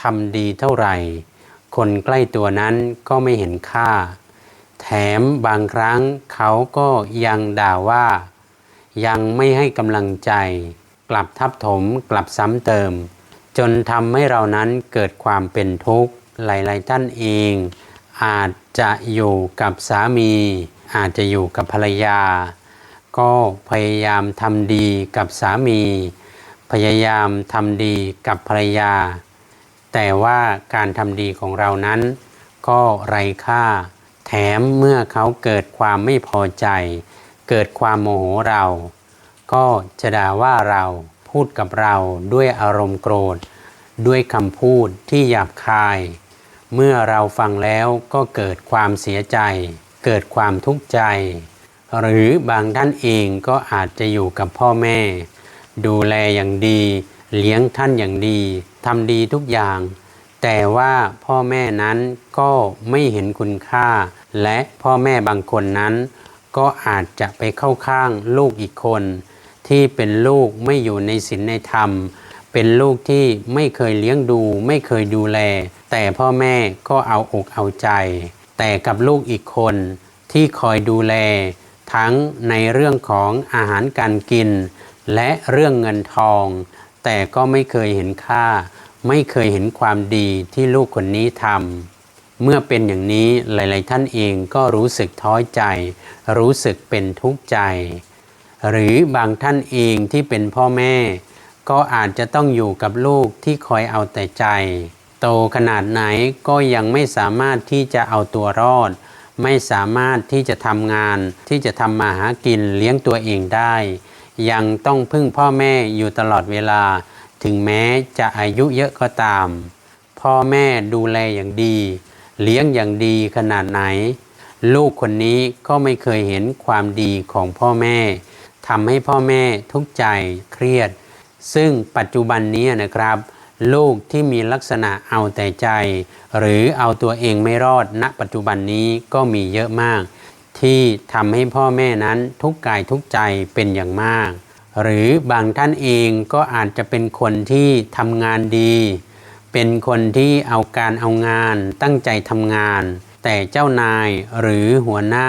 ทำดีเท่าไหร่ คนใกล้ตัวนั้นก็ไม่เห็นค่า แถมบางครั้งเขาก็ยังด่าว่า ยังไม่ให้กำลังใจ กลับทับถมกลับซ้ำเติม จนทำให้เรานั้นเกิดความเป็นทุกข์หลายๆท่านเอง อาจจะอยู่กับสามี อาจจะอยู่กับภรรยา ก็พยายามทำดีกับสามี พยายามทำดีกับภรรยา แต่ว่าการทำดีของเรานั้น ก็ไร้ค่า แถมเมื่อเขาเกิดความไม่พอใจ เกิดความโมโหเรา ก็จะด่าว่าเราพูดกับเราด้วยอารมณ์โกรธ ด้วยคำพูดที่หยาบคาย เมื่อเราฟังแล้วก็เกิดความเสียใจ เกิดความทุกข์ใจ หรือบางท่านเองก็อาจจะอยู่กับพ่อแม่ ดูแลอย่างดี เลี้ยงท่านอย่างดี ทำดีทุกอย่าง แต่ว่าพ่อแม่นั้นก็ไม่เห็นคุณค่า และพ่อแม่บางคนนั้น ก็อาจจะไปเข้าข้างลูกอีกคน ที่เป็นลูกไม่อยู่ในศีลในธรรม เป็นลูกที่ไม่เคยเลี้ยงดู ไม่เคยดูแล แต่พ่อแม่ก็เอาอกเอาใจ แต่กับลูกอีกคนที่คอยดูแล ทั้งในเรื่องของอาหารการกิน และเรื่องเงินทอง แต่ก็ไม่เคยเห็นค่า ไม่เคยเห็นความดีที่ลูกคนนี้ทำเมื่อเป็นอย่างนี้หลาย ๆ ท่านเองก็รู้สึกท้อใจ รู้สึกเป็นทุกข์ใจ หรือบางท่านเองที่เป็นพ่อแม่ ก็อาจจะต้องอยู่กับลูกที่คอยเอาแต่ใจ โตขนาดไหนก็ยังไม่สามารถที่จะเอาตัวรอด ไม่สามารถที่จะทำงาน ที่จะทำมาหากินเลี้ยงตัวเองได้ ยังต้องพึ่งพ่อแม่อยู่ตลอดเวลา ถึงแม้จะอายุเยอะก็ตาม พ่อแม่ดูแลอย่างดี เลี้ยงอย่างดีขนาดไหน ลูกคนนี้ก็ไม่เคยเห็นความดีของพ่อแม่ทำให้พ่อแม่ทุกข์ใจเครียด ซึ่งปัจจุบันนี้นะครับ ลูกที่มีลักษณะเอาแต่ใจ หรือเอาตัวเองไม่รอดณปัจจุบันนี้ก็มีเยอะมาก ที่ทำให้พ่อแม่นั้นทุกข์กายทุกข์ใจเป็นอย่างมาก หรือบางท่านเองก็อาจจะเป็นคนที่ทำงานดี เป็นคนที่เอาการเอางานตั้งใจทำงาน แต่เจ้านายหรือหัวหน้า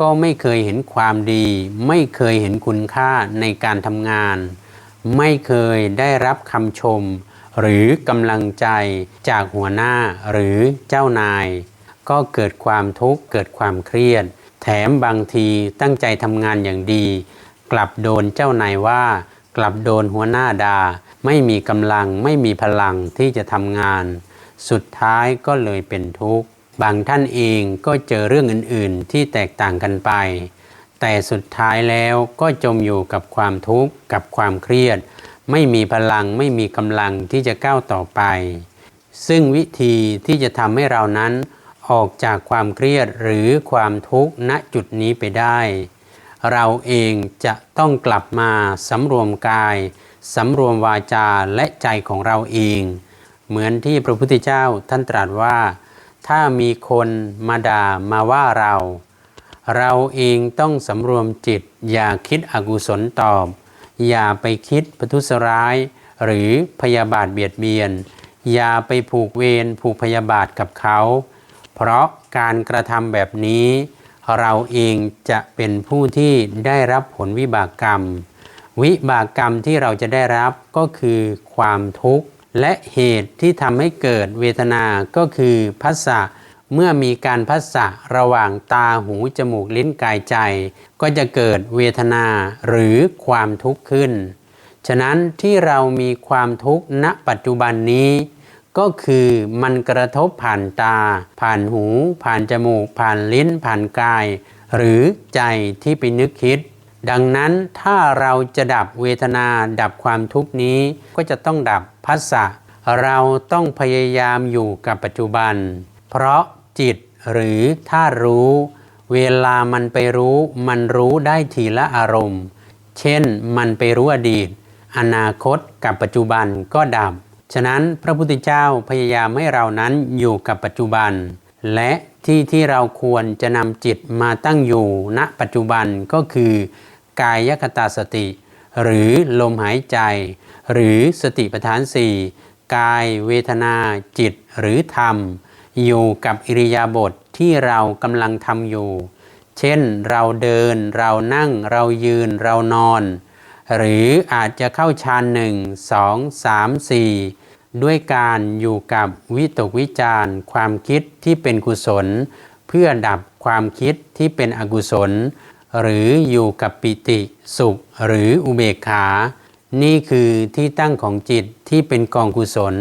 ก็ไม่เคยเห็นความดี ไม่เคยเห็นคุณค่าในการทำงาน ไม่เคยได้รับคำชม หรือกำลังใจจากหัวหน้าหรือเจ้านาย ก็เกิดความทุกข์เกิดความเครียด แถมบางทีตั้งใจทำงานอย่างดี กลับโดนเจ้านายว่า กลับโดนหัวหน้าดา่าไม่มีกำลังไม่มีพลังที่จะทำงาน สุดท้ายก็เลยเป็นทุกข์ บางท่านเองก็เจอเรื่องอื่น ๆ ที่แตกต่างกันไป แต่สุดท้ายแล้วก็จมอยู่กับความทุกข์กับความเครียด ไม่มีพลังไม่มีกำลังที่จะก้าวต่อไป ซึ่งวิธีที่จะทำให้เรานั้น ออกจากความเครียดหรือความทุกข์ณจุดนี้ไปได้ เราเองจะต้องกลับมาสำรวมกายสำรวมวาจาและใจของเราเอง เหมือนที่พระพุทธเจ้าท่านตรัสว่า ถ้ามีคนมาด่ามาว่าเรา เราเองต้องสำรวมจิต อย่าคิดอกุศลตอบ อย่าไปคิดประทุษร้าย หรือพยาบาทเบียดเบียน อย่าไปผูกเวรผูกพยาบาทกับเขา เพราะการกระทำแบบนี้ เราเองจะเป็นผู้ที่ได้รับผลวิบากกรรม วิบากกรรมที่เราจะได้รับก็คือความทุกข์ และเหตุที่ทำให้เกิดเวทนาก็คือพัสสะเมื่อมีการพัสสะระหว่างตาหูจมูกลิ้นกายใจ ก็จะเกิดเวทนาหรือความทุกข์ขึ้น ฉะนั้นที่เรามีความทุกข์ณปัจจุบันนี้ ก็คือมันกระทบผ่านตา ผ่านหู ผ่านจมูก ผ่านลิ้น ผ่านกาย หรือใจที่ไปนึกคิด ดังนั้นถ้าเราจะดับเวทนาดับความทุกข์นี้ ก็จะต้องดับพัสสะเราต้องพยายามอยู่กับปัจจุบัน เพราะจิตหรือถ้ารู้ เวลามันไปรู้มันรู้ได้ทีละอารมณ์ เช่นมันไปรู้อดีต อนาคตกับปัจจุบันก็ดับ ฉะนั้นพระพุทธเจ้าพยายามให้เรานั้นอยู่กับปัจจุบัน และที่ที่เราควรจะนำจิตมาตั้งอยู่ณปัจจุบันก็คือกายคตาสติ หรือลมหายใจ หรือสติปัฏฐานสี่กายเวทนาจิตหรือธรรม อยู่กับอิริยาบถทที่เรากำลังทำอยู่ เช่นเราเดิน เรานั่งเรายืนเรานอน หรืออาจจะเข้าฌานหนึ่งสองสามสี่ด้วยการอยู่กับวิตกวิจารความคิดที่เป็นกุศล เพื่อดับความคิดที่เป็นอกุศล หรืออยู่กับปิติสุขหรืออุเบกขา นี่คือที่ตั้งของจิตที่เป็นกองกุศล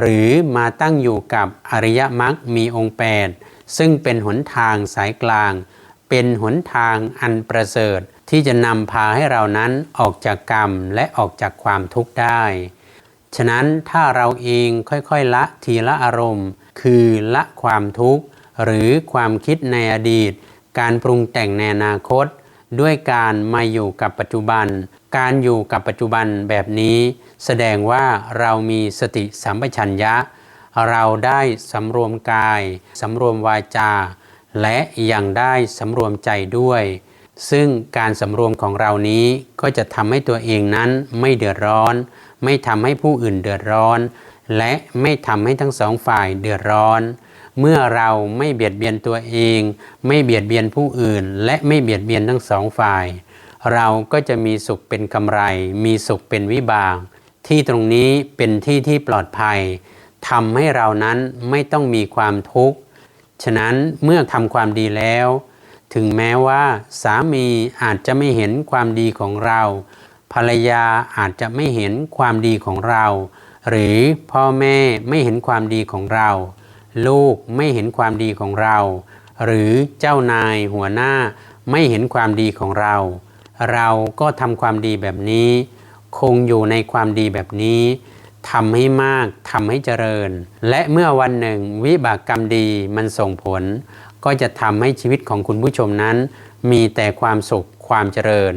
หรือมาตั้งอยู่กับอริยมรรคมีองค์แปดซึ่งเป็นหนทางสายกลาง เป็นหนทางอันประเสริฐ ที่จะนำพาให้เรานั้นออกจากกรรมและออกจากความทุกข์ได้ ฉะนั้นถ้าเราเองค่อยๆละทีละอารมณ์ คือละความทุกข์ หรือความคิดในอดีต การปรุงแต่งในอนาคต ด้วยการมาอยู่กับปัจจุบัน การอยู่กับปัจจุบันแบบนี้ แสดงว่าเรามีสติสัมปชัญญะ เราได้สำรวมกายสำรวมวาจา และยังได้สำรวมใจด้วย ซึ่งการสำรวมของเรานี้ก็จะทำให้ตัวเองนั้นไม่เดือดร้อน ไม่ทำให้ผู้อื่นเดือดร้อน และไม่ทำให้ทั้งสองฝ่ายเดือดร้อน เมื่อเราไม่เบียดเบียนตัวเอง ไม่เบียดเบียนผู้อื่น และไม่เบียดเบียนทั้งสองฝ่าย เราก็จะมีสุขเป็นกำไร มีสุขเป็นวิบาก ที่ตรงนี้เป็นที่ที่ปลอดภัยทำให้เรานั้นไม่ต้องมีความทุกข์ ฉะนั้นเมื่อทำความดีแล้ว ถึงแม้ว่าสามีอาจจะไม่เห็นความดีของเรา ภรรยาอาจจะไม่เห็นความดีของเรา หรือพ่อแม่ไม่เห็นความดีของเรา ลูกไม่เห็นความดีของเรา หรือเจ้านายหัวหน้าไม่เห็นความดีของเรา เราก็ทำความดีแบบนี้ คงอยู่ในความดีแบบนี้ทำให้มากทำให้เจริญ และเมื่อวันหนึ่งวิบากกรรมดีมันส่งผล ก็จะทำให้ชีวิตของคุณผู้ชมนั้น มีแต่ความสุขความเจริญ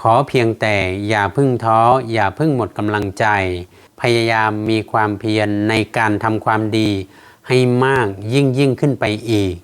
ขอเพียงแต่อย่าพึ่งท้อ อย่าพึ่งหมดกำลังใจ พยายามมีความเพียรในการทำความดี ให้มากยิ่งยิ่งขึ้นไปอีก